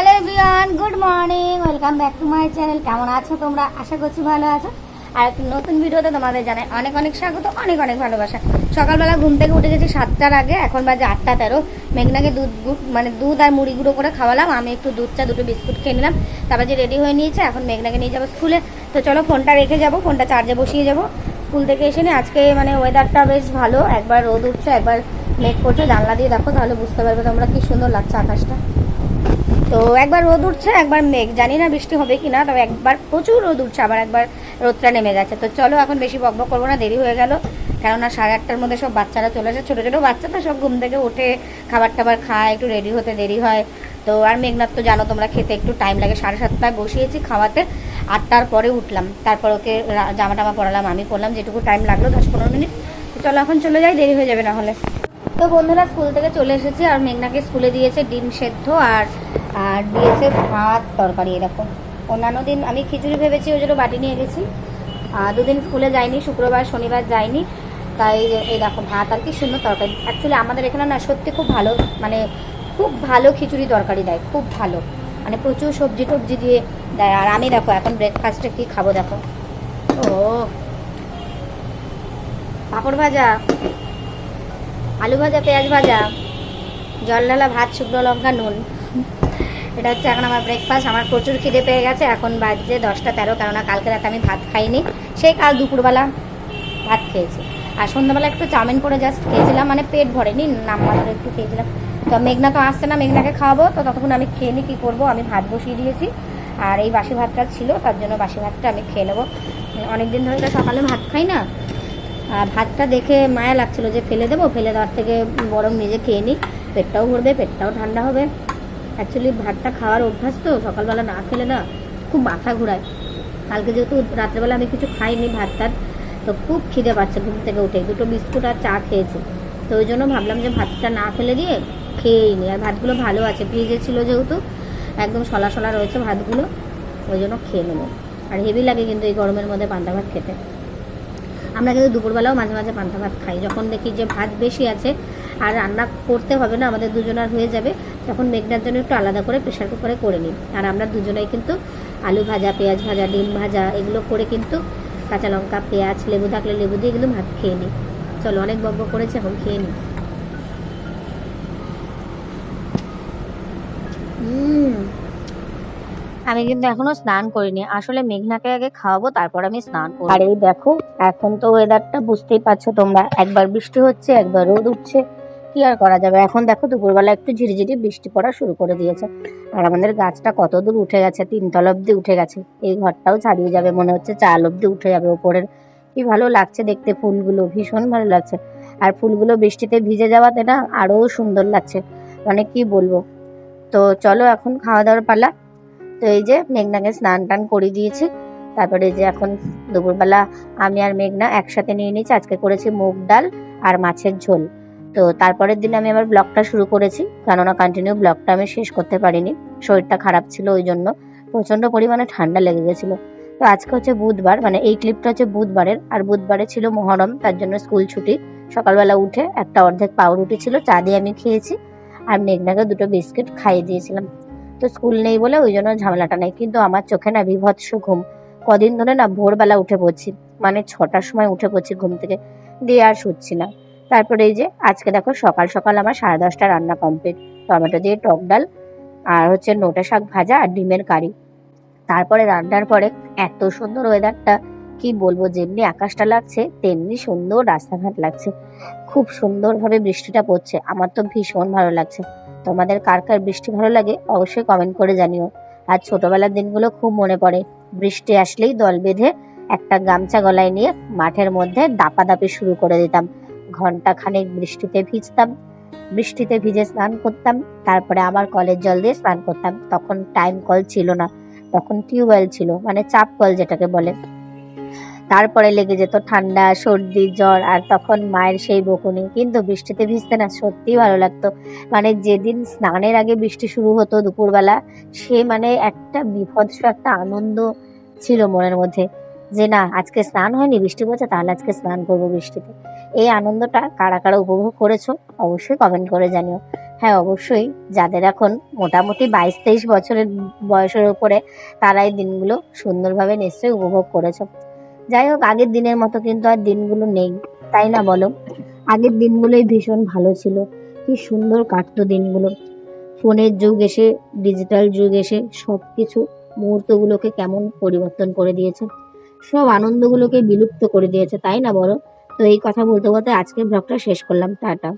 Hello everyone good morning welcome back to my channel কেমন আছো তোমরা? আশা করছি ভালো আছো। আর একটা নতুন ভিডিওতে তোমাদের জানাই অনেক অনেক স্বাগত, অনেক অনেক ভালোবাসা। সকালবেলা ঘুম থেকে উঠে গেছি সাতটার আগে, এখন বাজে আটটা তেরো। মেঘনাকে দুধ মানে দুধ আর মুড়ি গুঁড়ো করে খাওয়ালাম। আমি একটু দুধ চা, দুটো বিস্কুট খেয়ে নিলাম। তারপর যে রেডি হয়ে নিয়েছে, এখন মেঘনাকে নিয়ে যাব স্কুলে। তো চলো ফোনটা রেখে যাব, ফোনটা চার্জে বসিয়ে যাব। স্কুল থেকে এসে নি, আজকে মানে ওয়েদারটা বেশ ভালো। একবার রোদ উঠছে, একবার মেঘ করছে। জানলা দিয়ে দেখো, তাহলে বুঝতে পারবে তোমরা কি সুন্দর লাগছে আকাশটা। তো একবার রোদ উঠছে, একবার মেঘ। জানি না বৃষ্টি হবে কি না তবে একবার প্রচুর রোদ উঠছে, আবার একবার রোদটা নেমে গেছে। তো চলো এখন বেশি বকবক করব না, দেরি হয়ে গেল। কেননা সাড়ে আটটার মধ্যে সব বাচ্চারা চলে আসে ছোটো ছোটো বাচ্চা তো সব ঘুম থেকে উঠে খাবার টাবার খায়, একটু রেডি হতে দেরি হয়। তো আর মেঘনাথ তো জানো, তোমরা খেতে একটু টাইম লাগে। সাড়ে সাতটায় বসিয়েছি খাওয়াতে, আটটার পরে উঠলাম। তারপর ওকে জামা টামা পরালাম, আমি পরলাম, যেটুকু টাইম লাগল, দশ পনেরো মিনিট। চলো এখন চলে যাই, দেরি হয়ে যাবে না হলে। তো বন্ধুরা স্কুল থেকে চলে এসেছি, আর মেঘনাকে স্কুলে দিয়েছে ডিম সেদ্ধ আর আর দিয়েছে ভাত, তরকারি, এরকম। অন্যান্য দিন আমি খিচুড়ি ভেবেছি, ওই জন্য বাটি নিয়ে গেছি। আর দুদিন স্কুলে যাইনি, শুক্রবার, শনিবার যাইনি। তাই এই দেখো, ভাত আর কি সুন্দর তরকারি। অ্যাকচুয়ালি আমাদের এখানে না সত্যি খুব ভালো মানে খুব ভালো খিচুড়ি তরকারি দেয়, খুব ভালো। মানে প্রচুর সবজি টবজি দিয়ে দেয়। আর আমি দেখো, এখন ব্রেকফাস্টে কি খাব দেখো। ও, পাঁপড় ভাজা, আলু ভাজা, পেঁয়াজ ভাজা, জল ভাত, শুকনো লঙ্কা, নুন। এটা হচ্ছে এখন আমার ব্রেকফাস্ট আমার প্রচুর খিদে পেয়ে গেছে, এখন বাজছে দশটা তেরো, কেননা কালকে রাতে আমি ভাত খাইনি। সেই কাল দুপুরবেলা ভাত খেয়েছি। আর সন্ধ্যাবেলা একটু চাউমিন করে জাস্ট খেয়েছিলাম মানে পেট ভরেনি, নাম মাত্র একটু খেয়েছিলাম। তো মেঘনা তো আসছে না, মেঘনাকে খাওয়াবো, তো ততক্ষণ আমি খেয়ে নিই কী করব? আমি ভাত বসিয়ে দিয়েছি। আর এই বাসি ভাতটা ছিল, তার জন্য বাসি ভাতটা আমি খেয়ে নেব। অনেকদিন ধরে তো সকালে ভাত খাই না। আর ভাতটা দেখে মায়া লাগছিল যে ফেলে দেবো, ফেলে দেওয়ার থেকে বরং নিজে খেয়ে নিই পেটটাও ভরবে, পেটটাও ঠান্ডা হবে। অ্যাকচুয়ালি ভাতটা খাওয়ার অভ্যাস তো, সকালবেলা না খেলে না খুব মাথা ঘোরায়। কালকে যেহেতু রাত্রেবেলা আমি কিছু খাইনি ভাত টাত তো খুব খিদে পাচ্ছে ঘুম থেকে উঠে। দুটো বিস্কুট আর চা খেয়েছি। তো ওই জন্য ভাবলাম যে ভাতটা না ফেলে দিয়ে খেয়েই নি। আর ভাতগুলো ভালো আছে, ফ্রিজে ছিল যেহেতু, একদম সলা সলা রয়েছে ভাতগুলো, ওই জন্য খেয়ে নেব আর হেভি লাগে কিন্তু এই গরমের মধ্যে পান্তা ভাত খেতে। আমরা কিন্তু দুপুরবেলাও মাঝে মাঝে পান্তা ভাত খাই। যখন দেখি যে ভাত বেশি আছে, আর রান্না করতে হবে না, আমাদের দুজনার হয়ে যাবে তখন মেঘনার জন্য একটু আলাদা করে প্রেশার কুকারে করে নিই আর আমরা দুজনেই কিন্তু আলু ভাজা পেঁয়াজ ভাজা ডিম ভাজা এগুলো করে কিন্তু কাঁচা লঙ্কা পেঁয়াজ লেবু থাকলে লেবু দিয়ে কিন্তু ভাত খেয়ে নিই। চলো অনেক বব্ব করেছে এখন খেয়ে নিই। আমি কিন্তু এখনও স্নান করিনি। আসলে মেঘনাকে আগে খাওয়াবো তারপর আমি স্নান করব। আর এই দেখো এখন তো ওয়েদারটা বুঝতেই পারছ তোমরা। একবার বৃষ্টি হচ্ছে একবার রোদ উঠছে। কি আর করা যাবে? এখন দেখো দুপুরবেলা একটু ঝিরিঝিরি বৃষ্টি পড়া শুরু করে দিয়েছে। আর আমাদের গাছটা কত দূর উঠে গেছে, তিনতল অব্দি উঠে গেছে। এই ঘরটাও ছাড়িয়ে যাবে, মনে হচ্ছে চাল অব্দি উঠে যাবে ওপরের। কি ভালো লাগছে দেখতে ফুলগুলো, ভীষণ ভালো লাগছে। আর ফুলগুলো বৃষ্টিতে ভিজে যাওয়াতে না আরও সুন্দর লাগছে। মানে কি বলব? তো চলো এখন খাওয়া দাওয়ার পালা। তো এই যে মেঘনাকে স্নান টান করে দিয়েছি। তারপরে যে এখন দুপুরবেলা আমি আর মেঘনা একসাথে নিয়ে নিয়েছি। আজকে করেছি মুগ ডাল আর মাছের ঝোল। তো তারপরের দিন আমি আবার ব্লগটা শুরু করেছি, কেননা কন্টিনিউ ব্লগটা আমি শেষ করতে পারিনি। শরীরটা খারাপ ছিল ওই জন্য। প্রচণ্ড পরিমাণে ঠান্ডা লেগে গেছিল। তো আজকে হচ্ছে বুধবার মানে এই ক্লিপটা হচ্ছে বুধবারের, আর বুধবারে ছিল মহরম, তার জন্য স্কুল ছুটি। সকালবেলা উঠে একটা অর্ধেক পাউরুটি ছিল, চা দিয়ে আমি খেয়েছি, আর মেঘনাকে দুটো বিস্কিট খাইয়ে দিয়েছিলাম। তো স্কুল নেই বলে ওই জন্য ঝামেলাটা নেই, কিন্তু আমার চোখে না বিভৎস ঘুম। কদিন ধরে না ভোরবেলা উঠে পড়ছি মানে ছটার সময় উঠে পড়ছি ঘুম থেকে, দিয়ে আর শুচ্ছি না। তারপরে এই যে আজকে দেখো সকাল সকাল আমার সাড়ে দশটা রান্না কমপ্লিট টমেটো দিয়ে টক ডাল আর হচ্ছে নোটা শাক ভাজা আর ডিমের কারি। তারপরে রান্নার পরে এত সুন্দর ওয়েদারটা কি বলব, যেমনি আকাশটা লাগছে, তেমনি সুন্দর রাস্তাঘাট লাগছে। খুব সুন্দরভাবে বৃষ্টিটা পড়ছে। আমার তো ভীষণ ভালো লাগছে। তোমাদের কার কার বৃষ্টি ভালো লাগে অবশ্যই কমেন্ট করে জানিও। আর ছোটবেলার দিনগুলো খুব মনে পড়ে। বৃষ্টি আসলেই দল বেঁধে একটা গামছা গলায় নিয়ে মাঠের মধ্যে দাপাদাপি শুরু করে দিতাম। ঘণ্টা খানেক বৃষ্টিতে ভিজতাম। বৃষ্টিতে ভিজে স্নান করতাম। তারপরে আবার কলের জল দিয়ে স্নান করতাম। তখন টাইম কল ছিল না। তখন টিউবওয়েল ছিল মানে চাপ কল যেটাকে বলে। তারপরে লেগে যেত ঠান্ডা, সর্দি, জ্বর, আর তখন মায়ের সেই বকুনি। কিন্তু বৃষ্টিতে ভিজতে না, সত্যিই ভালো লাগতো। মানে যেদিন স্নানের আগে বৃষ্টি শুরু হতো দুপুরবেলা, সে মানে একটা বিভৎস একটা আনন্দ ছিল মনের মধ্যে। যে না, আজকে স্নান হয়নি, বৃষ্টি পড়ছে, তাহলে আজকে স্নান করব বৃষ্টিতে। এই আনন্দটা কারা কারা উপভোগ করেছ, অবশ্যই কমেন্ট করে জানিও। হ্যাঁ অবশ্যই, যাদের এখন মোটামুটি বাইশ তেইশ বছরের বয়সের উপরে, তারা এই দিনগুলো সুন্দরভাবে নিশ্চয়ই উপভোগ করেছ। যাই হোক, আগের দিনের মতো কিন্তু আর দিনগুলো নেই, তাই না বলো? আগের দিনগুলোই ভীষণ ভালো ছিল, কি সুন্দর কাটতো দিনগুলো। ফোনের যুগ এসে ডিজিটাল যুগ এসে সব কিছু মুহূর্তগুলোকে কেমন পরিবর্তন করে দিয়েছে। সব আনন্দগুলোকে বিলুপ্ত করে দিয়েছে, তাই না বলো? তো এই কথা বলতে বলতে আজকের ব্লগটা শেষ করলাম টাটা।